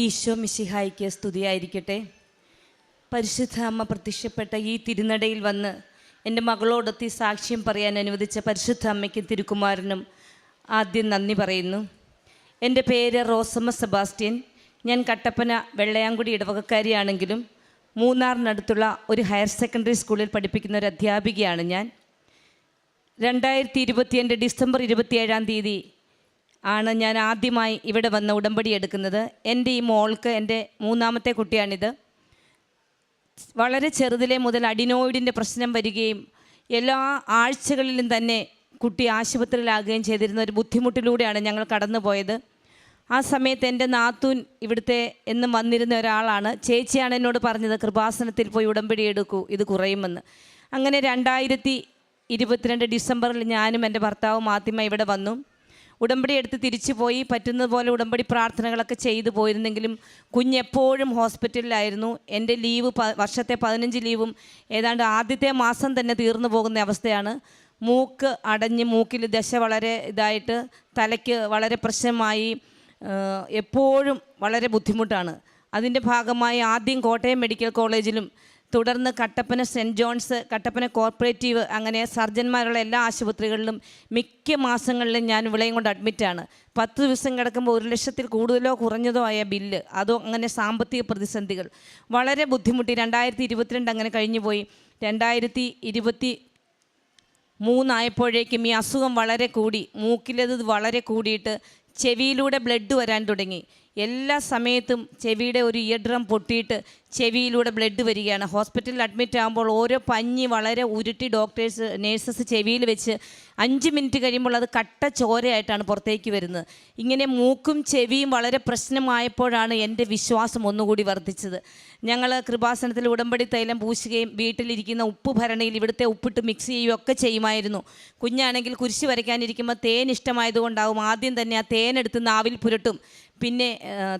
ഈശോ മിശിഹായിക്ക് സ്തുതിയായിരിക്കട്ടെ. പരിശുദ്ധ അമ്മ പ്രത്യക്ഷപ്പെട്ട ഈ തിരുനടയിൽ വന്ന് എന്റെ മകളോടൊത്തി സാക്ഷ്യം പറയാൻ അനുവദിച്ച പരിശുദ്ധ അമ്മയ്ക്കും തിരുക്കുമാരനും ആദ്യം നന്ദി പറയുന്നു. എന്റെ പേര് റോസമ്മ സെബാസ്റ്റ്യൻ. ഞാൻ കട്ടപ്പന വെള്ളയാങ്കുടി ഇടവകക്കാരിയാണെങ്കിലും മൂന്നാറിനടുത്തുള്ള ഒരു ഹയർ സെക്കൻഡറി സ്കൂളിൽ പഠിപ്പിക്കുന്ന ഒരു അധ്യാപികയാണ് ഞാൻ. രണ്ടായിരത്തി ഇരുപത്തിയന്റെ ഡിസംബർ ഇരുപത്തിയേഴാം തീയതി ആണ് ഞാൻ ആദ്യമായി ഇവിടെ വന്ന് ഉടമ്പടി എടുക്കുന്നത്. എന്റെ ഈ മോൾക്ക് എന്റെ മൂന്നാമത്തെ കുട്ടിയാണിത്. വളരെ ചെറുതിലെ മുതൽ അഡിനോയിഡിന്റെ പ്രശ്നം വരികയും എല്ലാ ആഴ്ചകളിലും തന്നെ കുട്ടി ആശുപത്രിയിലാകുകയും ചെയ്തിരുന്ന ഒരു ബുദ്ധിമുട്ടിലൂടെയാണ് ഞങ്ങൾ കടന്നുപോയത്. ആ സമയത്ത് എന്റെ നാത്തൂൻ ഇവിടുത്തെ എന്നും വന്നിരുന്ന ഒരാളാണ്. ചേച്ചിയാണ് എന്നോട് പറഞ്ഞത് കൃപാസനത്തിൽ പോയി ഉടമ്പടി എടുക്കൂ ഇത് കുറയുമെന്ന്. അങ്ങനെ രണ്ടായിരത്തി ഇരുപത്തിരണ്ട് ഡിസംബറിൽ ഞാനും എന്റെ ഭർത്താവും ആദ്യമായി ഇവിടെ വന്നു. ഉടമ്പടി എടുത്ത് തിരിച്ചു പോയി. പറ്റുന്നതുപോലെ ഉടമ്പടി പ്രാർത്ഥനകളൊക്കെ ചെയ്തു പോയിരുന്നെങ്കിലും കുഞ്ഞെപ്പോഴും ഹോസ്പിറ്റലിലായിരുന്നു. എന്റെ ലീവ് വർഷത്തെ പതിനഞ്ച് ലീവും ഏതാണ്ട് ആദ്യത്തെ മാസം തന്നെ തീർന്നു പോകുന്ന അവസ്ഥയാണ്. മൂക്ക് അടഞ്ഞ് മൂക്കിൽ ദശ വളരെ ഇതായിട്ട് തലയ്ക്ക് വളരെ പ്രശ്നമായി എപ്പോഴും വളരെ ബുദ്ധിമുട്ടാണ്. അതിന്റെ ഭാഗമായി ആദ്യം കോട്ടയം മെഡിക്കൽ കോളേജിലും തുടർന്ന് Kattappana saint John's Kattappana cooperative അങ്ങനെ സർജന്മാരുള്ള എല്ലാ ആശുപത്രികളിലും മിക്ക മാസങ്ങളിലും ഞാൻ വിളയും കൊണ്ട് അഡ്മിറ്റാണ് പത്ത് ദിവസം കിടക്കുമ്പോൾ ഒരു ലക്ഷത്തിൽ കൂടുതലോ കുറഞ്ഞതോ ആയ ബില്ല് അതോ അങ്ങനെ സാമ്പത്തിക പ്രതിസന്ധികൾ. വളരെ ബുദ്ധിമുട്ടി. രണ്ടായിരത്തി ഇരുപത്തിരണ്ട് അങ്ങനെ കഴിഞ്ഞു പോയി. രണ്ടായിരത്തി ഇരുപത്തി മൂന്നായപ്പോഴേക്കും ഈ അസുഖം വളരെ കൂടി. മൂക്കിലത് വളരെ കൂടിയിട്ട് ചെവിയിലൂടെ ബ്ലഡ് വരാൻ തുടങ്ങി. എല്ലാ സമയത്തും ചെവിയുടെ ഒരു ഇയർ ഡ്രം പൊട്ടിയിട്ട് ചെവിയിലൂടെ ബ്ലഡ് വരികയാണ്. ഹോസ്പിറ്റലിൽ അഡ്മിറ്റ് ആകുമ്പോൾ ഓരോ പഞ്ഞി വളരെ ഉരുട്ടി ഡോക്ടേഴ്സ് നേഴ്സസ് ചെവിയിൽ വെച്ച് അഞ്ച് മിനിറ്റ് കഴിയുമ്പോൾ അത് കട്ട ചോരയായിട്ടാണ് പുറത്തേക്ക് വരുന്നത്. ഇങ്ങനെ മൂക്കും ചെവിയും വളരെ പ്രശ്നമായപ്പോഴാണ് എന്റെ വിശ്വാസം ഒന്നുകൂടി വർദ്ധിച്ചത്. ഞങ്ങൾ കൃപാസനത്തിൽ ഉടമ്പടി തൈലം പൂശുകയും വീട്ടിലിരിക്കുന്ന ഉപ്പ് ഭരണിയിൽ ഇവിടുത്തെ ഉപ്പിട്ട് മിക്സ് ചെയ്യുകയും ഒക്കെ ചെയ്യുമായിരുന്നു. കുഞ്ഞാണെങ്കിൽ കുരിശ് വരയ്ക്കാനിരിക്കുമ്പോൾ തേൻ ഇഷ്ടമായതുകൊണ്ടാവും ആദ്യം തന്നെ ആ തേനെടുത്ത് നാവിൽ പുരട്ടും. പിന്നെ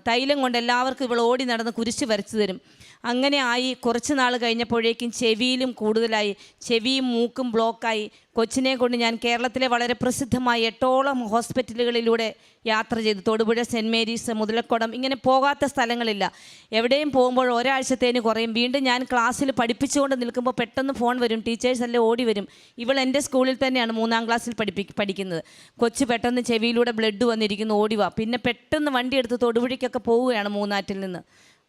തൈലം കൊണ്ട് എല്ലാവർക്കും ഇവൾ ഓടി നടന്ന് കുരിശ് വരച്ചു തരും. അങ്ങനെ ആയി കുറച്ച് നാൾ കഴിഞ്ഞപ്പോഴേക്കും ചെവിയിലും കൂടുതലായി. ചെവിയും മൂക്കും ബ്ലോക്കായി. കൊച്ചിനെ കൊണ്ട് ഞാൻ കേരളത്തിലെ വളരെ പ്രസിദ്ധമായ എട്ടോളം ഹോസ്പിറ്റലുകളിലൂടെ യാത്ര ചെയ്തു. തൊടുപുഴ സെന്റ് മേരീസ് മുതലക്കുടം ഇങ്ങനെ പോകാത്ത സ്ഥലങ്ങളില്ല. എവിടെയും പോകുമ്പോൾ ഒരാഴ്ചത്തേന് കുറയും. വീണ്ടും ഞാൻ ക്ലാസ്സിൽ പഠിപ്പിച്ചുകൊണ്ട് നിൽക്കുമ്പോൾ പെട്ടെന്ന് ഫോൺ വരും. ടീച്ചേഴ്സ് എല്ലാം ഓടി വരും. ഇവൾ എന്റെ സ്കൂളിൽ തന്നെയാണ് മൂന്നാം ക്ലാസ്സിൽ പഠിപ്പി പഠിക്കുന്നത്. കൊച്ചു പെട്ടെന്ന് ചെവിയിലൂടെ ബ്ലഡ് വന്നിരിക്കുന്നു. ഓടിവാ പിന്നെ പെട്ടെന്ന് വണ്ടി എടുത്ത് തൊടുപുഴയ്ക്കൊക്കെ പോവുകയാണ് മൂന്നാറ്റിൽ നിന്ന്.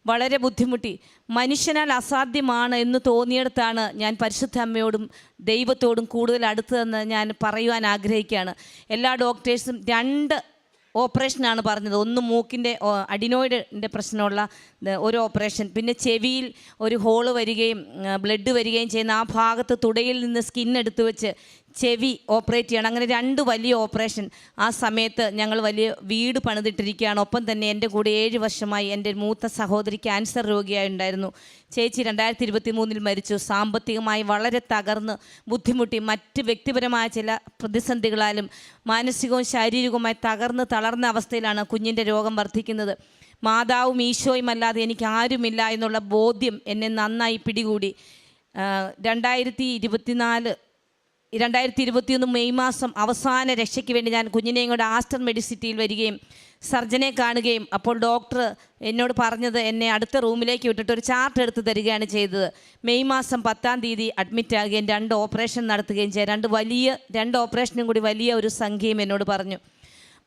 വളരെ ബുദ്ധിമുട്ടി. മനുഷ്യനാൽ അസാധ്യമാണ് എന്ന് തോന്നിയിടത്താണ് ഞാൻ പരിശുദ്ധ അമ്മയോടും ദൈവത്തോടും കൂടുതൽ അടുത്തതെന്ന് ഞാൻ പറയുവാൻ ആഗ്രഹിക്കുകയാണ്. എല്ലാ ഡോക്ടേഴ്സും രണ്ട് ഓപ്പറേഷനാണ് പറഞ്ഞത്. ഒന്ന് മൂക്കിന്റെ അഡിനോയിഡിന്റെ പ്രശ്നമുള്ള ഒരു ഓപ്പറേഷൻ. പിന്നെ ചെവിയിൽ ഒരു ഹോൾ വരികയും ബ്ലഡ് വരികയും ചെയ്യുന്ന ആ ഭാഗത്ത് തുടയിൽ നിന്ന് സ്കിൻ എടുത്തു വെച്ച് ചെവി ഓപ്പറേറ്റ് ചെയ്യണം. അങ്ങനെ രണ്ട് വലിയ ഓപ്പറേഷൻ ആ സമയത്ത് ഞങ്ങൾ വലിയ വീട് പണിതിട്ടിരിക്കുകയാണ്. ഒപ്പം തന്നെ എന്റെ കൂടെ ഏഴ് വർഷമായി എന്റെ മൂത്ത സഹോദരി ക്യാൻസർ രോഗിയായി ഉണ്ടായിരുന്നു. ചേച്ചി രണ്ടായിരത്തി ഇരുപത്തി മൂന്നിൽ മരിച്ചു. സാമ്പത്തികമായി വളരെ തകർന്ന് ബുദ്ധിമുട്ടി. മറ്റ് വ്യക്തിപരമായ ചില പ്രതിസന്ധികളാലും മാനസികവും ശാരീരികവുമായി തകർന്ന് തളർന്ന അവസ്ഥയിലാണ് കുഞ്ഞിന്റെ രോഗം വർദ്ധിക്കുന്നത്. മാതാവും ഈശോയും അല്ലാതെ എനിക്ക് ആരുമില്ല എന്നുള്ള ബോധ്യം എന്നെ നന്നായി പിടികൂടി. രണ്ടായിരത്തി ഇരുപത്തിനാല് രണ്ടായിരത്തി ഇരുപത്തിയൊന്ന് മെയ് മാസം അവസാന രക്ഷയ്ക്ക് വേണ്ടി ഞാൻ കുഞ്ഞിനെയും കൂടെ ആസ്റ്റർ മെഡിസിറ്റിയിൽ വരികയും സർജനെ കാണുകയും അപ്പോൾ ഡോക്ടർ എന്നോട് പറഞ്ഞത് എന്നെ അടുത്ത റൂമിലേക്ക് വിട്ടിട്ട് ഒരു ചാർട്ട് എടുത്ത് തരികയാണ് ചെയ്തത്. മെയ് മാസം പത്താം തീയതി അഡ്മിറ്റ് ആകുകയും രണ്ട് ഓപ്പറേഷൻ നടത്തുകയും ചെയ്തു. രണ്ട് വലിയ രണ്ട് ഓപ്പറേഷനും കൂടി വലിയ ഒരു സംഖ്യയും എന്നോട് പറഞ്ഞു.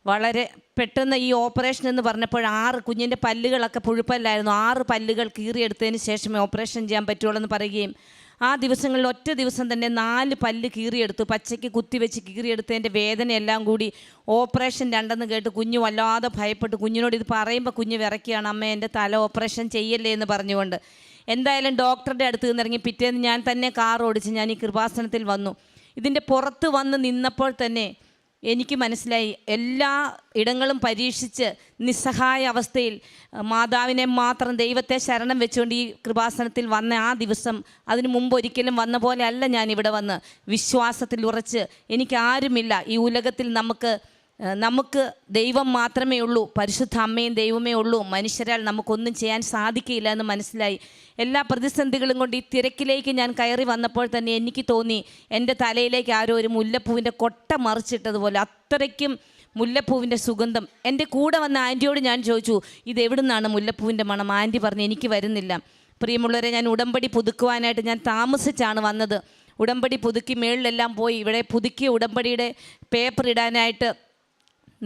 വളരെ പെട്ടെന്ന് ഈ ഓപ്പറേഷൻ എന്ന് പറഞ്ഞപ്പോൾ ആറ് കുഞ്ഞിന്റെ പല്ലുകളൊക്കെ പുഴുപ്പല്ലായിരുന്നു. ആറ് പല്ലുകൾ കീറിയെടുത്തതിന് ശേഷമേ ഓപ്പറേഷൻ ചെയ്യാൻ പറ്റുള്ളൂ എന്ന് പറയുകയും ആ ദിവസങ്ങളിൽ ഒറ്റ ദിവസം തന്നെ നാല് പല്ല് കീറിയെടുത്തു പച്ചയ്ക്ക് കുത്തിവെച്ച് കീറിയെടുത്തതിന്റെ വേദനയെല്ലാം കൂടി ഓപ്പറേഷൻ രണ്ടെന്ന് കേട്ട് കുഞ്ഞു വല്ലാതെ ഭയപ്പെട്ടു കുഞ്ഞിനോട് ഇത് പറയുമ്പോൾ കുഞ്ഞ് വിറയ്ക്കുകയാണ് അമ്മ എന്റെ തല ഓപ്പറേഷൻ ചെയ്യല്ലേ? എന്ന് പറഞ്ഞുകൊണ്ട്. എന്തായാലും ഡോക്ടറുടെ അടുത്ത് നിന്നിറങ്ങി പിറ്റേന്ന് ഞാൻ തന്നെ കാർ ഓടിച്ച് ഞാൻ ഈ കൃപാസനത്തിൽ വന്നു. ഇതിന്റെ പുറത്ത് വന്ന് നിന്നപ്പോൾ തന്നെ എനിക്ക് മനസ്സിലായി. എല്ലാ ഇടങ്ങളും പരീക്ഷിച്ച് നിസ്സഹായ അവസ്ഥയിൽ മാതാവിനെ മാത്രം ദൈവത്തെ ശരണം വെച്ചുകൊണ്ട് ഈ കൃപാസനത്തിൽ വന്ന ആ ദിവസം അതിനു മുമ്പ് ഒരിക്കലും വന്ന പോലെ അല്ല ഞാൻ ഇവിടെ വന്ന് വിശ്വാസത്തിൽ ഉറച്ച് എനിക്ക് ആരുമില്ല. ഈ ഉലകത്തിൽ നമുക്ക് നമുക്ക് ദൈവം മാത്രമേ ഉള്ളൂ പരിശുദ്ധ അമ്മയും ദൈവമേ ഉള്ളൂ. മനുഷ്യരാൽ നമുക്കൊന്നും ചെയ്യാൻ സാധിക്കില്ല എന്ന് മനസ്സിലായി. എല്ലാ പ്രതിസന്ധികളും കൊണ്ട് ഈ തിരക്കിലേക്ക് ഞാൻ കയറി വന്നപ്പോൾ തന്നെ എനിക്ക് തോന്നി എന്റെ തലയിലേക്ക് ആരോ ഒരു മുല്ലപ്പൂവിന്റെ കൊട്ട മറിച്ചിട്ടതുപോലെ അത്രയ്ക്കും മുല്ലപ്പൂവിന്റെ സുഗന്ധം. എന്റെ കൂടെ വന്ന ആന്റിയോട് ഞാൻ ചോദിച്ചു ഇത് എവിടുന്നാണ് മുല്ലപ്പൂവിന്റെ മണം? ആന്റി പറഞ്ഞു എനിക്ക് വരുന്നില്ല. പ്രിയമുള്ളവരെ ഞാൻ ഉടമ്പടി പുതുക്കുവാനായിട്ട് ഞാൻ താമസിച്ചാണ് വന്നത്. ഉടമ്പടി പുതുക്കി മേളിലെല്ലാം പോയി. ഇവിടെ പുതുക്കിയ ഉടമ്പടിയുടെ പേപ്പർ ഇടാനായിട്ട്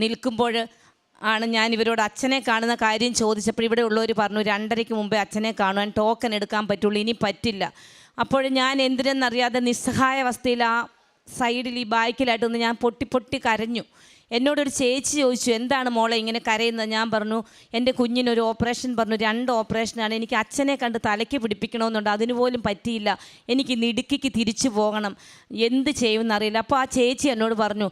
നിൽക്കുമ്പോൾ ആണ് ഞാൻ ഇവരോട് അച്ഛനെ കാണുന്ന കാര്യം ചോദിച്ചപ്പോൾ ഇവിടെ ഉള്ളവർ പറഞ്ഞു രണ്ടരയ്ക്ക് മുമ്പേ അച്ഛനെ കാണുവാൻ ടോക്കൺ എടുക്കാൻ പറ്റുള്ളൂ ഇനി പറ്റില്ല. അപ്പോൾ ഞാൻ എന്തിനെന്നറിയാതെ നിസ്സഹായ അവസ്ഥയിൽ ആ സൈഡിൽ ഈ ബാക്കിലായിട്ടൊന്ന് ഞാൻ പൊട്ടി പൊട്ടി കരഞ്ഞു. എന്നോടൊരു ചേച്ചി ചോദിച്ചു എന്താണ് മോളെ ഇങ്ങനെ കരയുന്നത്? ഞാൻ പറഞ്ഞു എന്റെ കുഞ്ഞിനൊരു ഓപ്പറേഷൻ പറഞ്ഞു രണ്ട് ഓപ്പറേഷനാണ്. എനിക്ക് അച്ഛനെ കണ്ട് തലയ്ക്ക് പിടിപ്പിക്കണമെന്നുണ്ട് അതിന് പോലും പറ്റിയില്ല. എനിക്ക് നിടുക്കിക്ക് തിരിച്ചു പോകണം. എന്ത് ചെയ്യുമെന്നറിയില്ല. അപ്പോൾ ആ ചേച്ചി എന്നോട് പറഞ്ഞു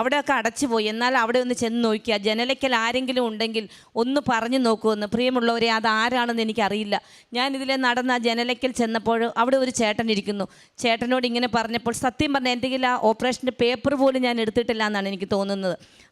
അവിടെയൊക്കെ അടച്ചു പോയി. എന്നാൽ അവിടെ ഒന്ന് ചെന്ന് നോക്കിയാൽ ജനലയ്ക്കൽ ആരെങ്കിലും ഉണ്ടെങ്കിൽ ഒന്ന് പറഞ്ഞു നോക്കുമെന്ന്. പ്രിയമുള്ളവരെ അത് ആരാണെന്ന് എനിക്കറിയില്ല. ഞാൻ ഇതിലെ നടന്ന ജനലയ്ക്കൽ ചെന്നപ്പോൾ അവിടെ ഒരു ചേട്ടൻ ഇരിക്കുന്നു. ചേട്ടനോട് ഇങ്ങനെ പറഞ്ഞപ്പോൾ സത്യം പറഞ്ഞാൽ എന്തെങ്കിലും ആ ഓപ്പറേഷന്റെ പേപ്പർ പോലും ഞാൻ എടുത്തിട്ടില്ല എന്നാണ് എനിക്ക് തോന്നുന്നത്.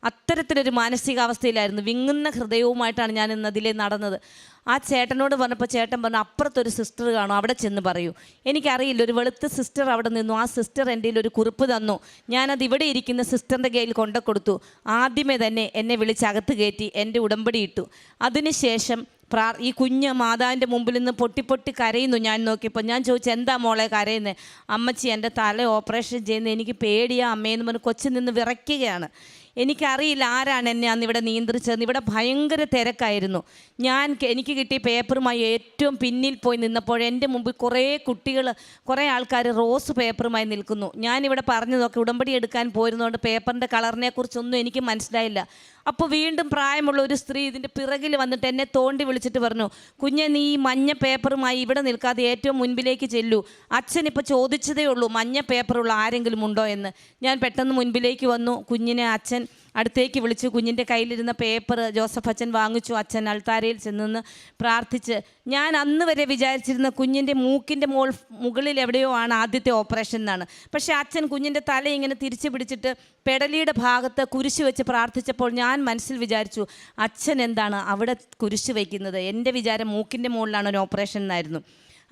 അത്തരത്തിലൊരു മാനസികാവസ്ഥയിലായിരുന്നു. വിങ്ങുന്ന ഹൃദയവുമായിട്ടാണ് ഞാൻ ഇന്ന് അതിലേ നടന്നത്. ആ ചേട്ടനോട് പറഞ്ഞപ്പോൾ ചേട്ടൻ പറഞ്ഞു അപ്പുറത്തൊരു സിസ്റ്റർ കാണും അവിടെ ചെന്ന് പറയൂ. എനിക്കറിയില്ല ഒരു വെളുത്ത സിസ്റ്റർ അവിടെ നിന്നു. ആ സിസ്റ്റർ എന്റെ ഒരു കുറിപ്പ് തന്നു. ഞാനത് ഇവിടെ ഇരിക്കുന്ന സിസ്റ്ററിന്റെ കയ്യിൽ കൊണ്ടു കൊടുത്തു. ആദ്യമേ തന്നെ എന്നെ വിളിച്ച് അകത്ത് കയറ്റി എന്റെ ഉടമ്പടി ഇട്ടു. അതിനുശേഷം പ്രാ ഈ കുഞ്ഞ് മാതാവിന്റെ മുമ്പിൽ നിന്ന് പൊട്ടി പൊട്ടി കരയുന്നു ഞാൻ നോക്കിയപ്പോൾ. ഞാൻ ചോദിച്ചു എന്താ മോളെ കരയുന്നത് അമ്മച്ചി എന്റെ തല ഓപ്പറേഷൻ ചെയ്യുന്നത് എനിക്ക് പേടിയാ അമ്മയെന്ന് പറഞ്ഞ് കൊച്ചു നിന്ന് വിറയ്ക്കുകയാണ്. എനിക്കറിയില്ല ആരാണ് എന്നെ അന്ന് ഇവിടെ നിയന്ത്രിച്ചതെന്ന്. ഇവിടെ ഭയങ്കര തിരക്കായിരുന്നു. ഞാൻ എനിക്ക് കിട്ടിയ പേപ്പറുമായി ഏറ്റവും പിന്നിൽ പോയി നിന്നപ്പോൾ എന്റെ മുമ്പിൽ കുറേ കുട്ടികൾ കുറേ ആൾക്കാർ റോസ് പേപ്പറുമായി നിൽക്കുന്നു. ഞാനിവിടെ പറഞ്ഞതൊക്കെ ഉടമ്പടി എടുക്കാൻ പോയിരുന്നതുകൊണ്ട് പേപ്പറിന്റെ കളറിനെക്കുറിച്ചൊന്നും എനിക്ക് മനസ്സിലായില്ല. അപ്പോൾ വീണ്ടും പ്രായമുള്ള ഒരു സ്ത്രീ ഇതിന്റെ പിറകിൽ വന്നിട്ട് എന്നെ തോണ്ടി വിളിച്ചിട്ട് പറഞ്ഞു കുഞ്ഞെ നീ ഈ മഞ്ഞ പേപ്പറുമായി ഇവിടെ നിൽക്കാതെ ഏറ്റവും മുൻപിലേക്ക് ചെല്ലൂ. അച്ഛൻ ഇപ്പോൾ ചോദിച്ചതേ ഉള്ളൂ മഞ്ഞ പേപ്പറുള്ള ആരെങ്കിലും ഉണ്ടോ എന്ന്. ഞാൻ പെട്ടെന്ന് മുൻപിലേക്ക് വന്നു കുഞ്ഞിനെ അച്ഛൻ അടുത്തേക്ക് വിളിച്ചു. കുഞ്ഞിന്റെ കയ്യിലിരുന്ന പേപ്പർ ജോസഫ് അച്ഛൻ വാങ്ങിച്ചു. അച്ഛൻ അൾത്താരയിൽ ചെന്ന് പ്രാർത്ഥിച്ച് ഞാൻ അന്ന് വരെ വിചാരിച്ചിരുന്ന കുഞ്ഞിന്റെ മൂക്കിന്റെ മോൾ മുകളിൽ എവിടെയോ ആണ് ആദ്യത്തെ ഓപ്പറേഷൻ എന്നാണ്. പക്ഷേ അച്ഛൻ കുഞ്ഞിന്റെ തല ഇങ്ങനെ തിരിച്ചു പിടിച്ചിട്ട് പെടലിയുടെ ഭാഗത്ത് കുരിശ് വെച്ച് പ്രാർത്ഥിച്ചപ്പോൾ ഞാൻ മനസ്സിൽ വിചാരിച്ചു അച്ഛൻ എന്താണ് അവിടെ കുരിശ് വയ്ക്കുന്നത് എന്റെ വിചാരം മൂക്കിന്റെ മുകളിലാണ് ഒരു ഓപ്പറേഷൻ എന്നായിരുന്നു.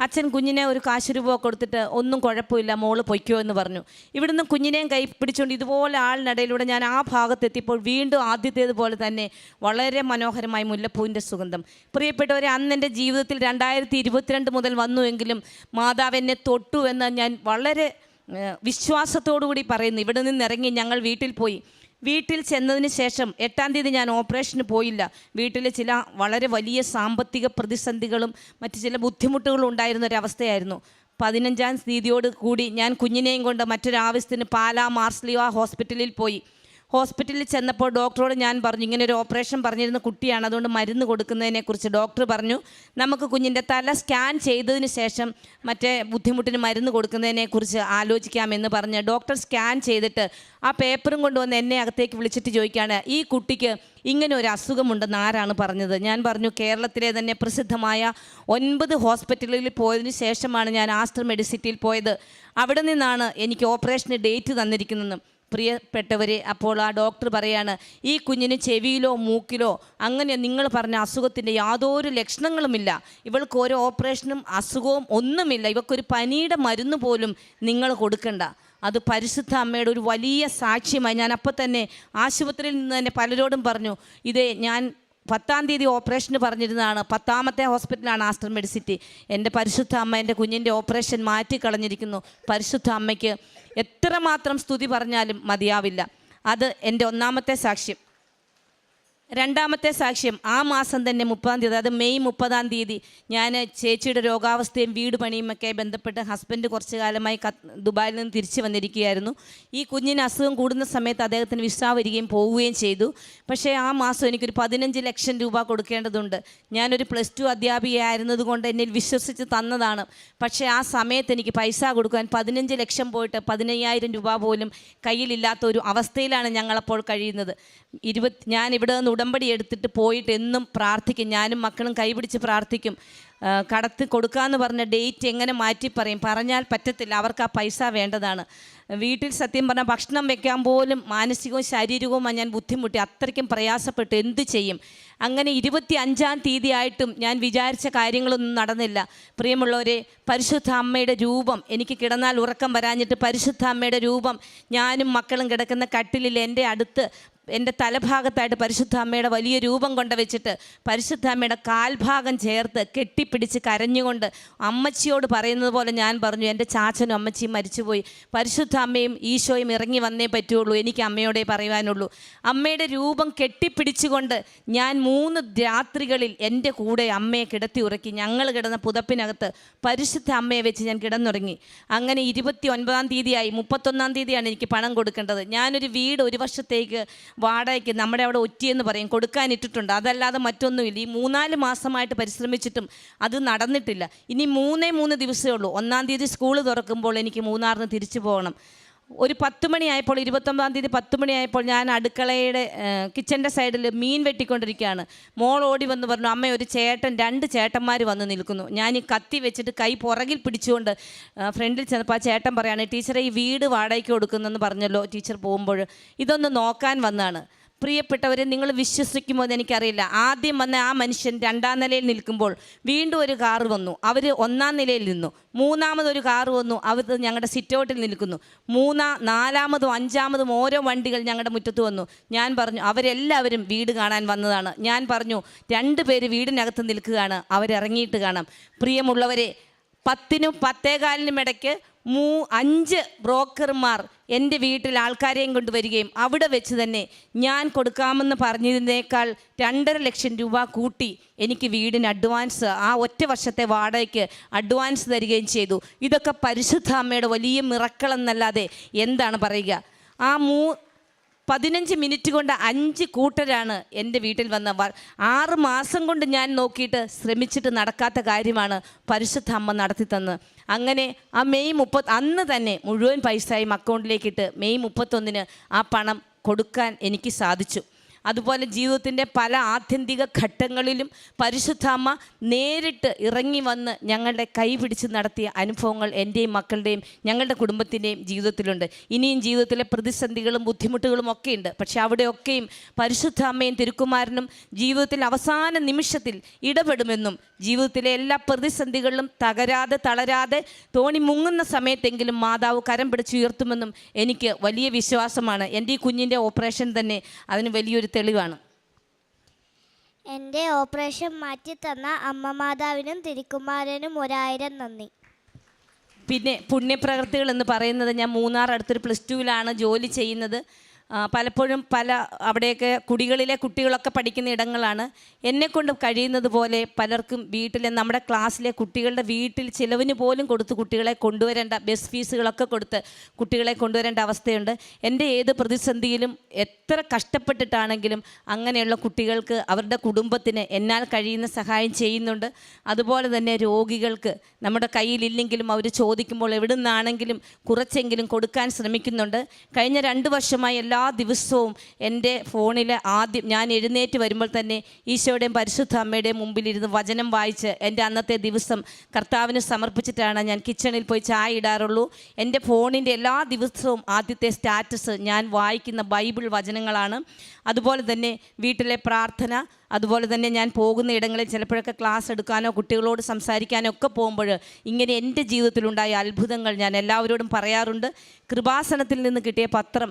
അച്ഛൻ കുഞ്ഞിനെ ഒരു കാശ് രൂപ കൊടുത്തിട്ട് ഒന്നും കുഴപ്പമില്ല മോൾ പൊയ്ക്കോ എന്ന് പറഞ്ഞു. ഇവിടുന്ന് കുഞ്ഞിനെയും കൈ പിടിച്ചുകൊണ്ട് ഇതുപോലെ ആളിനിടയിലൂടെ ഞാൻ ആ ഭാഗത്തെത്തിയപ്പോൾ വീണ്ടും ആദ്യത്തേതുപോലെ തന്നെ വളരെ മനോഹരമായി മുല്ലപ്പൂവിന്റെ സുഗന്ധം. പ്രിയപ്പെട്ടവരെ അന്ന് എന്റെ ജീവിതത്തിൽ രണ്ടായിരത്തി ഇരുപത്തിരണ്ട് മുതൽ വന്നുവെങ്കിലും മാതാവ് എന്നെ തൊട്ടു എന്ന് ഞാൻ വളരെ വിശ്വാസത്തോടു കൂടി പറയുന്നു. ഇവിടെ നിന്ന് ഇറങ്ങി ഞങ്ങൾ വീട്ടിൽ പോയി. വീട്ടിൽ ചെന്നതിന് ശേഷം എട്ടാം തീയതി ഞാൻ ഓപ്പറേഷന് പോയില്ല. വീട്ടിൽ ചില വളരെ വലിയ സാമ്പത്തിക പ്രതിസന്ധികളും മറ്റു ചില ബുദ്ധിമുട്ടുകളും ഉണ്ടായിരുന്ന ഒരവസ്ഥയായിരുന്നു. പതിനഞ്ചാം തീയതിയോട് കൂടി ഞാൻ കുഞ്ഞിനെയും കൊണ്ട് മറ്റൊരാവശ്യത്തിന് പാലാ മാർസ്ലിയ ഹോസ്പിറ്റലിൽ പോയി. ഹോസ്പിറ്റലിൽ ചെന്നപ്പോൾ ഡോക്ടറോട് ഞാൻ പറഞ്ഞു ഇങ്ങനെ ഒരു ഓപ്പറേഷൻ പറഞ്ഞിരുന്ന കുട്ടിയാണ് അതുകൊണ്ട് മരുന്ന് കൊടുക്കുന്നതിനെക്കുറിച്ച് ഡോക്ടർ പറഞ്ഞു. നമുക്ക് കുഞ്ഞിന്റെ തല സ്കാൻ ചെയ്തതിന് ശേഷം മറ്റേ ബുദ്ധിമുട്ടിന് മരുന്ന് കൊടുക്കുന്നതിനെക്കുറിച്ച് ആലോചിക്കാമെന്ന് പറഞ്ഞ് ഡോക്ടർ സ്കാൻ ചെയ്തിട്ട് ആ പേപ്പറും കൊണ്ടുവന്ന് എന്നെ അകത്തേക്ക് വിളിച്ചിട്ട് ചോദിക്കുകയാണ് ഈ കുട്ടിക്ക് ഇങ്ങനെ ഒരു അസുഖമുണ്ടെന്ന് ആരാണ് പറഞ്ഞത്? ഞാൻ പറഞ്ഞു കേരളത്തിലെ തന്നെ പ്രസിദ്ധമായ ഒൻപത് ഹോസ്പിറ്റലുകളിൽ പോയതിന് ശേഷമാണ് ഞാൻ ആസ്റ്റർ മെഡിസിറ്റിയിൽ പോയത്. അവിടെ നിന്നാണ് എനിക്ക് ഓപ്പറേഷന് ഡേറ്റ് തന്നിരിക്കുന്നതെന്നും പ്രിയപ്പെട്ടവരെ അപ്പോൾ ആ ഡോക്ടർ പറയാണ് ഈ കുഞ്ഞിന് ചെവിയിലോ മൂക്കിലോ അങ്ങനെ നിങ്ങൾ പറഞ്ഞ അസുഖത്തിന്റെ യാതൊരു ലക്ഷണങ്ങളുമില്ല. ഇവൾക്ക് ഓരോ ഓപ്പറേഷനും അസുഖവും ഒന്നുമില്ല. ഇവക്കൊരു പനിയുടെ മരുന്ന് പോലും നിങ്ങൾ കൊടുക്കണ്ട. അത് പരിശുദ്ധ അമ്മയുടെ ഒരു വലിയ സാക്ഷ്യമായി ഞാൻ അപ്പോൾ തന്നെ ആശുപത്രിയിൽ നിന്ന് തന്നെ പലരോടും പറഞ്ഞു ഇതേ ഞാൻ പത്താം തീയതി ഓപ്പറേഷൻ പറഞ്ഞിരുന്നതാണ്. പത്താമത്തെ ഹോസ്പിറ്റലാണ് ആസ്റ്റർ മെഡിസിറ്റി എന്റെ പരിശുദ്ധ അമ്മ എന്റെ കുഞ്ഞിന്റെ ഓപ്പറേഷൻ മാറ്റിക്കളഞ്ഞിരിക്കുന്നു. പരിശുദ്ധ അമ്മയ്ക്ക് എത്രമാത്രം സ്തുതി പറഞ്ഞാലും മതിയാവില്ല. അത് എന്റെ ഒന്നാമത്തെ സാക്ഷ്യം. രണ്ടാമത്തെ സാക്ഷ്യം ആ മാസം തന്നെ മുപ്പതാം തീയതി അതായത് മെയ് മുപ്പതാം തീയതി ഞാൻ ചേച്ചിയുടെ രോഗാവസ്ഥയും വീട് പണിയുമൊക്കെ ബന്ധപ്പെട്ട് ഹസ്ബൻഡ് കുറച്ച് കാലമായി ദുബായിൽ നിന്ന് തിരിച്ചു വന്നിരിക്കുകയായിരുന്നു. ഈ കുഞ്ഞിന് അസുഖം കൂടുന്ന സമയത്ത് അദ്ദേഹത്തിന് വിസ വരികയും പോവുകയും ചെയ്തു. പക്ഷേ ആ മാസം എനിക്കൊരു പതിനഞ്ച് ലക്ഷം രൂപ കൊടുക്കേണ്ടതുണ്ട്. ഞാനൊരു പ്ലസ് ടു അധ്യാപികയായിരുന്നത് കൊണ്ട് എന്നിൽ വിശ്വസിച്ച് തന്നതാണ്. പക്ഷേ ആ സമയത്ത് എനിക്ക് പൈസ കൊടുക്കാൻ പതിനഞ്ച് ലക്ഷം പോയിട്ട് പതിനയ്യായിരം രൂപ പോലും കയ്യിലില്ലാത്ത ഒരു അവസ്ഥയിലാണ് ഞങ്ങളപ്പോൾ കഴിയുന്നത്. ഇരുപത്തി ഞാൻ ഇവിടെ നിന്ന് ഉടമ്പടി എടുത്തിട്ട് പോയിട്ട് എന്നും പ്രാർത്ഥിക്കും. ഞാനും മക്കളും കൈപിടിച്ച് പ്രാർത്ഥിക്കും. കടത്ത് കൊടുക്കാമെന്ന് പറഞ്ഞ ഡേറ്റ് എങ്ങനെ മാറ്റി പറയും? പറഞ്ഞാൽ പറ്റത്തില്ല. അവർക്ക് ആ പൈസ വേണ്ടതാണ്. വീട്ടിൽ സത്യം പറഞ്ഞാൽ ഭക്ഷണം വെക്കാൻ പോലും മാനസികവും ശാരീരികവുമായി ഞാൻ ബുദ്ധിമുട്ടി. അത്രയ്ക്കും പ്രയാസപ്പെട്ടു എന്ത് ചെയ്യും? അങ്ങനെ ഇരുപത്തി അഞ്ചാം തീയതി ആയിട്ടും ഞാൻ വിചാരിച്ച കാര്യങ്ങളൊന്നും നടന്നില്ല. പ്രിയമുള്ളവരെ പരിശുദ്ധ അമ്മയുടെ രൂപം എനിക്ക് കിടന്നാൽ ഉറക്കം വരാഞ്ഞിട്ട് പരിശുദ്ധ അമ്മയുടെ രൂപം ഞാനും മക്കളും കിടക്കുന്ന കട്ടിലിൽ എന്റെ അടുത്ത് എന്റെ തലഭാഗത്തായിട്ട് പരിശുദ്ധ അമ്മയുടെ വലിയ രൂപം കൊണ്ട് വെച്ചിട്ട് പരിശുദ്ധ അമ്മയുടെ കാൽഭാഗം ചേർത്ത് കെട്ടിപ്പിടിച്ച് കരഞ്ഞുകൊണ്ട് അമ്മച്ചിയോട് പറയുന്നത് പോലെ ഞാൻ പറഞ്ഞു എന്റെ ചാച്ചനും അമ്മച്ചിയും മരിച്ചുപോയി. പരിശുദ്ധ അമ്മയും ഈശോയും ഇറങ്ങി വന്നേ പറ്റുള്ളൂ. എനിക്ക് അമ്മയോടെ പറയുവാനുള്ളൂ. അമ്മയുടെ രൂപം കെട്ടിപ്പിടിച്ചുകൊണ്ട് ഞാൻ മൂന്ന് രാത്രികളിൽ എന്റെ കൂടെ അമ്മയെ കിടത്തി ഉറക്കി. ഞങ്ങൾ കിടന്ന പുതപ്പിനകത്ത് പരിശുദ്ധ അമ്മയെ വെച്ച് ഞാൻ കിടന്നുറങ്ങി. അങ്ങനെ ഇരുപത്തി ഒൻപതാം തീയതിയായി മുപ്പത്തൊന്നാം തീയതിയാണ് എനിക്ക് പണം കൊടുക്കേണ്ടത്. ഞാനൊരു വീട് ഒരു വർഷത്തേക്ക് വാടകയ്ക്ക് നമ്മുടെ അവിടെ ഒറ്റിയെന്ന് പറയും കൊടുക്കാനിട്ടിട്ടുണ്ട് അതല്ലാതെ മറ്റൊന്നുമില്ല. ഈ മൂന്നാൽ മാസമായിട്ട് പരിശ്രമിച്ചിട്ടും അത് നടന്നിട്ടില്ല. ഇനി മൂന്നേ മൂന്ന് ദിവസമേ ഉള്ളൂ. ഒന്നാം തീയതി സ്കൂൾ തുറക്കുമ്പോൾ എനിക്ക് മൂന്നാറിന് തിരിച്ചു പോകണം. ഒരു പത്ത് മണിയായപ്പോൾ ഇരുപത്തൊമ്പതാം തീയതി പത്ത് മണിയായപ്പോൾ ഞാൻ അടുക്കളയുടെ കിച്ചന്റെ സൈഡിൽ മീൻ വെട്ടിക്കൊണ്ടിരിക്കുകയാണ്. മോൾ ഓടി വന്ന് പറഞ്ഞു അമ്മ ഒരു ചേട്ടൻ രണ്ട് ചേട്ടന്മാർ വന്ന് നിൽക്കുന്നു. ഞാൻ ഈ കത്തി വെച്ചിട്ട് കൈ പുറകിൽ പിടിച്ചുകൊണ്ട് ഫ്രണ്ടിൽ ചെന്നപ്പോൾ ആ ചേട്ടൻ പറയാണ് ടീച്ചറെ ഈ വീട് വാടകയ്ക്ക് കൊടുക്കുന്നെന്ന് പറഞ്ഞല്ലോ ടീച്ചർ പോകുമ്പോൾ. ഇതൊന്ന് നോക്കാൻ വന്നാണ്. പ്രിയപ്പെട്ടവരെ നിങ്ങൾ വിശ്വസിക്കുമോ എന്ന് എനിക്കറിയില്ല. ആദ്യം വന്ന ആ മനുഷ്യൻ രണ്ടാം നിലയിൽ നിൽക്കുമ്പോൾ വീണ്ടും ഒരു കാറ് വന്നു. അവർ ഒന്നാം നിലയിൽ നിന്നു. മൂന്നാമതൊരു കാറ് വന്നു. അവർ ഞങ്ങളുടെ സിറ്റൗട്ടിൽ നിൽക്കുന്നു. മൂന്നാം നാലാമതും അഞ്ചാമതും ഓരോ വണ്ടികൾ ഞങ്ങളുടെ മുറ്റത്ത് വന്നു. ഞാൻ പറഞ്ഞു അവരെല്ലാവരും വീട് കാണാൻ വന്നതാണ്. ഞാൻ പറഞ്ഞു രണ്ട് പേര് വീടിനകത്ത് നിൽക്കുകയാണ്. അവരിറങ്ങിയിട്ട് കാണാം. പ്രിയമുള്ളവരെ പത്തിനും പത്തേകാലിനും ഇടയ്ക്ക് മൂ അഞ്ച് ബ്രോക്കർമാർ എന്റെ വീട്ടിൽ ആൾക്കാരെയും കൊണ്ടുവരികയും അവിടെ വെച്ച് തന്നെ ഞാൻ കൊടുക്കാമെന്ന് പറഞ്ഞതിനേക്കാൾ രണ്ടര ലക്ഷം രൂപ കൂട്ടി എനിക്ക് വീടിന് അഡ്വാൻസ് ആ ഒറ്റ വർഷത്തെ വാടകയ്ക്ക് അഡ്വാൻസ് തരികയും ചെയ്തു. ഇതൊക്കെ പരിശുദ്ധ അമ്മയുടെ വലിയ മിറക്കളെന്നല്ലാതെ എന്താണ് പറയുക? ആ മൂ പതിനഞ്ച് മിനിറ്റ് കൊണ്ട് അഞ്ച് കൂട്ടരാണ് എന്റെ വീട്ടിൽ വന്ന ആറ് മാസം കൊണ്ട് ഞാൻ നോക്കിയിട്ട് ശ്രമിച്ചിട്ട് നടക്കാത്ത കാര്യമാണ് പരിശുദ്ധ അമ്മ നടത്തി തന്ന്. അങ്ങനെ ആ മെയ് മുപ്പത് അന്ന് തന്നെ മുഴുവൻ പൈസയും അക്കൗണ്ടിലേക്കിട്ട് മെയ് മുപ്പത്തൊന്നിന് ആ പണം കൊടുക്കാൻ എനിക്ക് സാധിച്ചു. അതുപോലെ ജീവിതത്തിന്റെ പല ആത്യന്തിക ഘട്ടങ്ങളിലും പരിശുദ്ധാമ്മ നേരിട്ട് ഇറങ്ങി വന്ന് ഞങ്ങളുടെ കൈ പിടിച്ച് നടത്തിയ അനുഭവങ്ങൾ എന്റെയും മക്കളുടെയും ഞങ്ങളുടെ കുടുംബത്തിന്റെയും ജീവിതത്തിലുണ്ട്. ഇനിയും ജീവിതത്തിലെ പ്രതിസന്ധികളും ബുദ്ധിമുട്ടുകളും ഒക്കെ ഉണ്ട് പക്ഷെ അവിടെയൊക്കെയും പരിശുദ്ധ അമ്മയും തിരുക്കുമാരനും ജീവിതത്തിൽ അവസാന നിമിഷത്തിൽ ഇടപെടുമെന്നും ജീവിതത്തിലെ എല്ലാ പ്രതിസന്ധികളിലും തകരാതെ തളരാതെ തോണി മുങ്ങുന്ന സമയത്തെങ്കിലും മാതാവ് കരം പിടിച്ചുയർത്തുമെന്നും എനിക്ക് വലിയ വിശ്വാസമാണ്. എന്റെ ഈ കുഞ്ഞിന്റെ ഓപ്പറേഷൻ തന്നെ അതിന് വലിയൊരു തെളിവാണ്. എന്റെ ഓപ്പറേഷൻ മാറ്റി തന്ന അമ്മ മാതാവിനും തിരുക്കുമാരനും ഒരായിരം നന്ദി. പിന്നെ പുണ്യപ്രവൃത്തികൾ എന്ന് പറയുന്നത് ഞാൻ മൂന്നാർ അടുത്തൊരു പ്ലസ് ടുവിലാണ് ജോലി ചെയ്യുന്നത്. പലപ്പോഴും പല അവിടെയൊക്കെ കുടികളിലെ കുട്ടികളൊക്കെ പഠിക്കുന്ന ഇടങ്ങളാണ്. എന്നെക്കൊണ്ട് കഴിയുന്നത് പോലെ പലർക്കും വീട്ടിലെ നമ്മുടെ ക്ലാസ്സിലെ കുട്ടികളുടെ വീട്ടിൽ ചിലവിന് പോലും കൊടുത്ത് കുട്ടികളെ കൊണ്ടുവരേണ്ട ബസ് ഫീസുകളൊക്കെ കൊടുത്ത് കുട്ടികളെ കൊണ്ടുവരേണ്ട അവസ്ഥയുണ്ട്. എന്റെ ഏത് പ്രതിസന്ധിയിലും എത്ര കഷ്ടപ്പെട്ടിട്ടാണെങ്കിലും അങ്ങനെയുള്ള കുട്ടികൾക്ക് അവരുടെ കുടുംബത്തിന് എന്നാൽ കഴിയുന്ന സഹായം ചെയ്യുന്നുണ്ട്. അതുപോലെ തന്നെ രോഗികൾക്ക് നമ്മുടെ കയ്യിലില്ലെങ്കിലും അവർ ചോദിക്കുമ്പോൾ എവിടെ നിന്നാണെങ്കിലും കുറച്ചെങ്കിലും കൊടുക്കാൻ ശ്രമിക്കുന്നുണ്ട്. കഴിഞ്ഞ രണ്ട് വർഷമായി എല്ലാ ദിവസവും എന്റെ ഫോണിൽ ആദ്യം ഞാൻ എഴുന്നേറ്റ് വരുമ്പോൾ തന്നെ ഈശോയുടെയും പരിശുദ്ധ അമ്മയുടെയും മുമ്പിലിരുന്ന് വചനം വായിച്ച് എന്റെ അന്നത്തെ ദിവസം കർത്താവിന് സമർപ്പിച്ചിട്ടാണ് ഞാൻ കിച്ചണിൽ പോയി ചായ ഇടാറുള്ളൂ. എന്റെ ഫോണിന്റെ എല്ലാ ദിവസവും ആദ്യത്തെ സ്റ്റാറ്റസ് ഞാൻ വായിക്കുന്ന ബൈബിൾ വചനങ്ങളാണ്. അതുപോലെ തന്നെ വീട്ടിലെ പ്രാർത്ഥന അതുപോലെ തന്നെ ഞാൻ പോകുന്ന ഇടങ്ങളിൽ ചിലപ്പോഴൊക്കെ ക്ലാസ് എടുക്കാനോ കുട്ടികളോട് സംസാരിക്കാനോ ഒക്കെ പോകുമ്പോൾ ഇങ്ങനെ എന്റെ ജീവിതത്തിലുണ്ടായ അത്ഭുതങ്ങൾ ഞാൻ എല്ലാവരോടും പറയാറുണ്ട്. കൃപാസനത്തിൽ നിന്ന് കിട്ടിയ പത്രം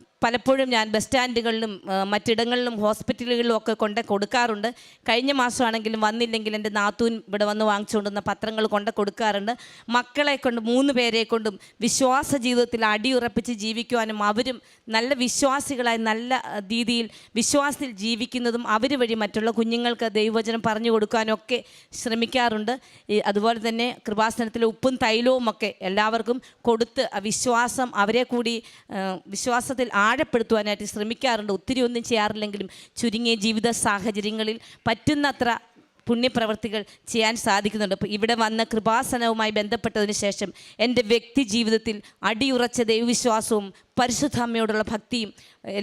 പലപ്പോഴും ഞാൻ ബസ് സ്റ്റാൻഡുകളിലും മറ്റിടങ്ങളിലും ഹോസ്പിറ്റലുകളിലും ഒക്കെ കൊണ്ട് കൊടുക്കാറുണ്ട്. കഴിഞ്ഞ മാസമാണെങ്കിലും വന്നില്ലെങ്കിൽ എന്റെ നാത്തൂൻ ഇവിടെ വന്ന് വാങ്ങിച്ചുകൊണ്ടുവന്ന പത്രങ്ങൾ കൊണ്ട് കൊടുക്കാറുണ്ട്. മക്കളെ കൊണ്ട് മൂന്ന് പേരെ കൊണ്ടും വിശ്വാസ ജീവിതത്തിൽ അടിയുറപ്പിച്ച് ജീവിക്കുവാനും അവരും നല്ല വിശ്വാസികളായി നല്ല രീതിയിൽ വിശ്വാസത്തിൽ ജീവിക്കുന്നതും അവർ വഴി മറ്റുള്ള കുഞ്ഞുങ്ങൾക്ക് ദൈവവചനം പറഞ്ഞു കൊടുക്കാനും ഒക്കെ ശ്രമിക്കാറുണ്ട്. അതുപോലെ തന്നെ കൃപാസനത്തിലെ ഉപ്പും തൈലവും ഒക്കെ എല്ലാവർക്കും കൊടുത്ത് വിശ്വാസം അവരെ കൂടി വിശ്വാസത്തിൽ ആ, ആഴപ്പെടുത്തുവാനായിട്ട് ശ്രമിക്കാറുണ്ട്. ഒത്തിരി ഒന്നും ചെയ്യാറില്ലെങ്കിലും ചുരുങ്ങിയ ജീവിത സാഹചര്യങ്ങളിൽ പറ്റുന്നത്ര പുണ്യപ്രവർത്തികൾ ചെയ്യാൻ സാധിക്കുന്നുണ്ട്. അപ്പോൾ ഇവിടെ വന്ന കൃപാസനവുമായി ബന്ധപ്പെട്ടതിന് ശേഷം എന്റെ വ്യക്തി ജീവിതത്തിൽ അടിയുറച്ച ദൈവവിശ്വാസവും പരിശുദ്ധ അമ്മയോടുള്ള ഭക്തിയും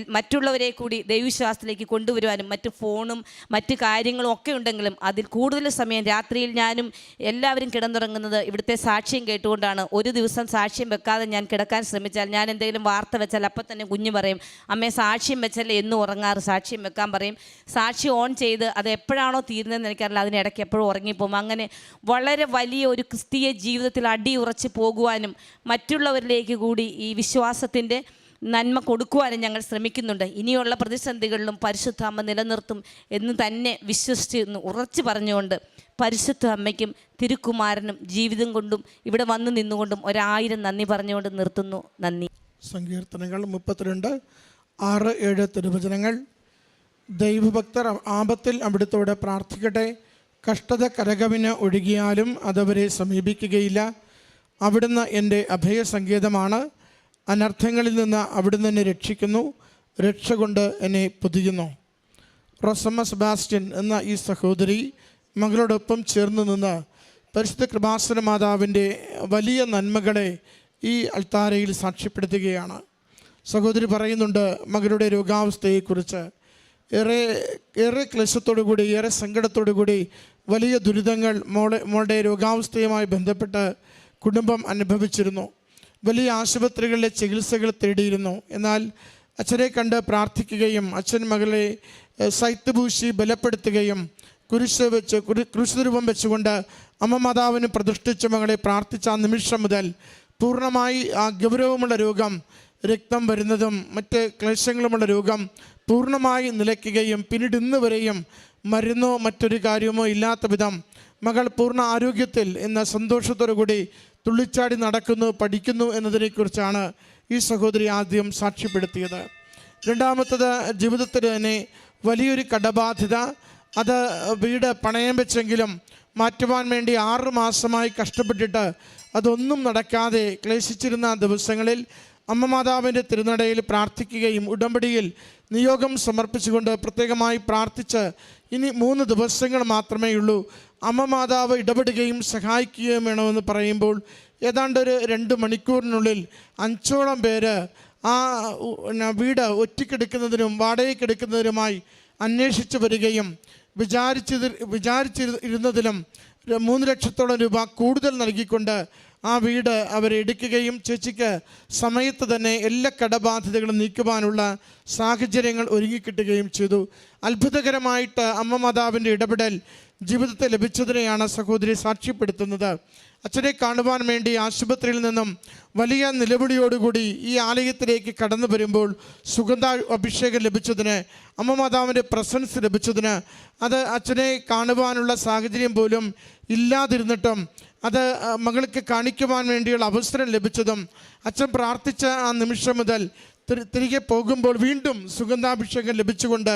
മറ്റുള്ളവരെ കൂടി ദൈവവിശ്വാസത്തിലേക്ക് കൊണ്ടുവരുവാനും മറ്റ് ഫോണും മറ്റ് കാര്യങ്ങളും ഒക്കെ ഉണ്ടെങ്കിലും അതിൽ കൂടുതൽ സമയം രാത്രിയിൽ ഞാനും എല്ലാവരും കിടന്നുറങ്ങുന്നത് ഇവിടുത്തെ സാക്ഷ്യം കേട്ടുകൊണ്ടാണ്. ഒരു ദിവസം സാക്ഷ്യം വെക്കാതെ ഞാൻ കിടക്കാൻ ശ്രമിച്ചാൽ ഞാൻ എന്തെങ്കിലും വാർത്ത വെച്ചാൽ അപ്പം തന്നെ കുഞ്ഞു പറയും അമ്മേ സാക്ഷ്യം വെച്ചല്ലേ എന്നും ഉറങ്ങാറ് സാക്ഷ്യം വെക്കാൻ പറയും. സാക്ഷി ഓൺ ചെയ്ത് അത് എപ്പോഴാണോ തീരുന്നതെന്ന് എനിക്കറിയില്ല. അതിനിടയ്ക്ക് എപ്പോഴും ഉറങ്ങിപ്പോകും. അങ്ങനെ വളരെ വലിയ ഒരു ക്രിസ്തീയ ജീവിതത്തിൽ അടിയുറച്ച് പോകുവാനും മറ്റുള്ളവരിലേക്ക് കൂടി ഈ വിശ്വാസത്തിന്റെ നന്മ കൊടുക്കുവാനും ഞങ്ങൾ ശ്രമിക്കുന്നുണ്ട്. ഇനിയുള്ള പ്രതിസന്ധികളിലും പരിശുദ്ധ അമ്മ നിലനിർത്തും എന്ന് തന്നെ വിശ്വസിച്ച് ഉറച്ചു പറഞ്ഞുകൊണ്ട് പരിശുദ്ധ അമ്മയ്ക്കും തിരുക്കുമാരനും ജീവിതം കൊണ്ടും ഇവിടെ വന്നു നിന്നുകൊണ്ടും ഒരായിരം നന്ദി പറഞ്ഞുകൊണ്ട് നിർത്തുന്നു. നന്ദി. സങ്കീർത്തനങ്ങൾ മുപ്പത്തിരണ്ട് ആറ് ഏഴ് തിരുവചനങ്ങൾ. ദൈവഭക്തർ ആപത്തിൽ അവിടുത്തോടെ പ്രാർത്ഥിക്കട്ടെ. കഷ്ടത കരകവിന് ഒഴുകിയാലും അതവരെ സമീപിക്കുകയില്ല. അവിടുന്ന് എന്റെ അഭയസങ്കേതമാണ്. അനർത്ഥങ്ങളിൽ നിന്ന് അവിടുന്ന് എന്നെ രക്ഷിക്കുന്നു. രക്ഷ കൊണ്ട് എന്നെ പൊതിയുന്നു. റൊസമ്മ സെബാസ്റ്റ്യൻ എന്ന ഈ സഹോദരി മകളോടൊപ്പം ചേർന്ന് നിന്ന് പരിശുദ്ധ കൃപാസന മാതാവിന്റെ വലിയ നന്മകളെ ഈ അൾത്താരയിൽ സാക്ഷ്യപ്പെടുത്തുകയാണ്. സഹോദരി പറയുന്നുണ്ട് മകളുടെ രോഗാവസ്ഥയെക്കുറിച്ച്. ഏറെ ഏറെ ക്ലേശത്തോടു കൂടി ഏറെ സങ്കടത്തോടു കൂടി വലിയ ദുരിതങ്ങൾ മോളെ മോളുടെ രോഗാവസ്ഥയുമായി ബന്ധപ്പെട്ട് കുടുംബം അനുഭവിച്ചിരുന്നു. വലിയ ആശുപത്രികളിലെ ചികിത്സകൾ തേടിയിരുന്നു. എന്നാൽ അച്ഛനെ കണ്ട് പ്രാർത്ഥിക്കുകയും അച്ഛൻ മകളെ സൈത്ത് ബലപ്പെടുത്തുകയും കുരിശ് വെച്ച് കുരി കുരിശുരൂപം വെച്ചുകൊണ്ട് അമ്മ മാതാവിന് പ്രതിഷ്ഠിച്ച മകളെ പ്രാർത്ഥിച്ച ആ നിമിഷം മുതൽ പൂർണമായി ആ ഗൗരവമുള്ള രോഗം രക്തം വരുന്നതും മറ്റ് ക്ലേശങ്ങളുമുള്ള രോഗം പൂർണമായി നിലയ്ക്കുകയും പിന്നീട് ഇന്ന് വരെയും മരുന്നോ മറ്റൊരു കാര്യമോ ഇല്ലാത്ത വിധം മകൾ പൂർണ ആരോഗ്യത്തിൽ എന്ന സന്തോഷത്തോടു കൂടി തുള്ളിച്ചാടി നടക്കുന്നു പഠിക്കുന്നു എന്നതിനെക്കുറിച്ചാണ് ഈ സഹോദരി ആദ്യം സാക്ഷ്യപ്പെടുത്തിയത്. രണ്ടാമത്തത് ജീവിതത്തിൽ തന്നെ വലിയൊരു കടബാധ്യത. അത് വീട് പണയം വെച്ചെങ്കിലും മാറ്റുവാൻ വേണ്ടി ആറ് മാസമായി കഷ്ടപ്പെട്ടിട്ട് അതൊന്നും നടക്കാതെ ക്ലേശിച്ചിരുന്ന ദിവസങ്ങളിൽ അമ്മ മാതാവിന്റെ തിരുനടയിൽ പ്രാർത്ഥിക്കുകയും ഉടമ്പടിയിൽ നിയോഗം സമർപ്പിച്ചുകൊണ്ട് പ്രത്യേകമായി പ്രാർത്ഥിച്ച് ഇനി മൂന്ന് ദിവസങ്ങൾ മാത്രമേ ഉള്ളൂ. അമ്മ മാതാവ് ഇടപെടുകയും സഹായിക്കുകയും വേണമെന്ന് പറയുമ്പോൾ ഏതാണ്ട് ഒരു രണ്ട് മണിക്കൂറിനുള്ളിൽ അഞ്ചോളം പേര് ആ വീട് ഒറ്റക്കെടുക്കുന്നതിനും വാടകയ്ക്കെടുക്കുന്നതിനുമായി അന്വേഷിച്ച് വരികയും വിചാരിച്ചത് വിചാരിച്ചിരുന്നതിലും മൂന്ന് ലക്ഷത്തോളം രൂപ കൂടുതൽ നൽകിക്കൊണ്ട് ആ വീട് അവരെടുക്കുകയും ചേച്ചിക്ക് സമയത്ത് തന്നെ എല്ലാ കടബാധ്യതകളും നീക്കുവാനുള്ള സാഹചര്യങ്ങൾ ഒരുങ്ങിക്കിട്ടുകയും ചെയ്തു. അത്ഭുതകരമായിട്ട് അമ്മ മാതാവിന്റെ ഇടപെടൽ ജീവിതത്തിൽ ലഭിച്ചതിനെയാണ് സഹോദരി സാക്ഷ്യപ്പെടുത്തുന്നത്. അച്ഛനെ കാണുവാൻ വേണ്ടി ആശുപത്രിയിൽ നിന്നും വലിയ നിലവിളിയോടുകൂടി ഈ ആലയത്തിലേക്ക് കടന്നു വരുമ്പോൾ സുഗന്ധ അഭിഷേകം ലഭിച്ചതിന് അമ്മ മാതാവിന്റെ പ്രസൻസ് ലഭിച്ചതിന് അത് അച്ഛനെ കാണുവാനുള്ള സാഹചര്യം പോലും ഇല്ലാതിരുന്നിട്ടും അത് മകൾക്ക് കാണിക്കുവാൻ വേണ്ടിയുള്ള അവസരം ലഭിച്ചതും അച്ഛൻ പ്രാർത്ഥിച്ച ആ നിമിഷം മുതൽ തിരികെ പോകുമ്പോൾ വീണ്ടും സുഗന്ധാഭിഷേകം ലഭിച്ചുകൊണ്ട്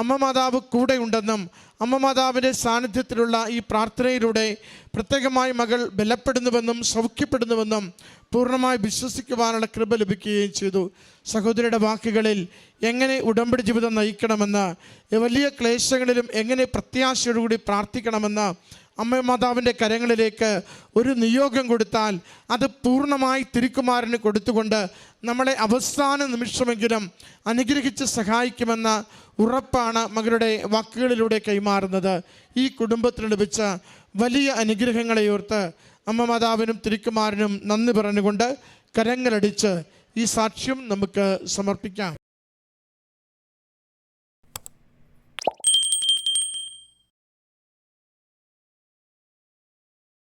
അമ്മ മാതാവ് കൂടെയുണ്ടെന്നും അമ്മ മാതാവിന്റെ സാന്നിധ്യത്തിലുള്ള ഈ പ്രാർത്ഥനയിലൂടെ പ്രത്യേകമായി മകൾ ബലപ്പെടുന്നുവെന്നും സൗഖ്യപ്പെടുന്നുവെന്നും പൂർണമായി വിശ്വസിക്കുവാനുള്ള കൃപ ലഭിക്കുകയും ചെയ്തു. സഹോദരിയുടെ വാക്കുകളിൽ എങ്ങനെ ഉടമ്പടി ജീവിതം നയിക്കണമെന്ന് വലിയ ക്ലേശങ്ങളിലും എങ്ങനെ പ്രത്യാശയോടുകൂടി പ്രാർത്ഥിക്കണമെന്ന് അമ്മ മാതാവിന്റെ കരങ്ങളിലേക്ക് ഒരു നിയോഗം കൊടുത്താൽ അത് പൂർണമായി തിരുക്കുമാരന് കൊടുത്തുകൊണ്ട് നമ്മളെ അവസാന നിമിഷമെങ്കിലും അനുഗ്രഹിച്ച് സഹായിക്കുമെന്ന ഉറപ്പാണ് മകളുടെ വാക്കുകളിലൂടെ കൈമാറുന്നത്. ഈ കുടുംബത്തിന് ലഭിച്ച വലിയ അനുഗ്രഹങ്ങളെ ഓർത്ത് അമ്മ മാതാവിനും തിരുക്കുമാരനും നന്ദി പറഞ്ഞുകൊണ്ട് കരങ്ങളടിച്ച് ഈ സാക്ഷ്യം നമുക്ക് സമർപ്പിക്കാം.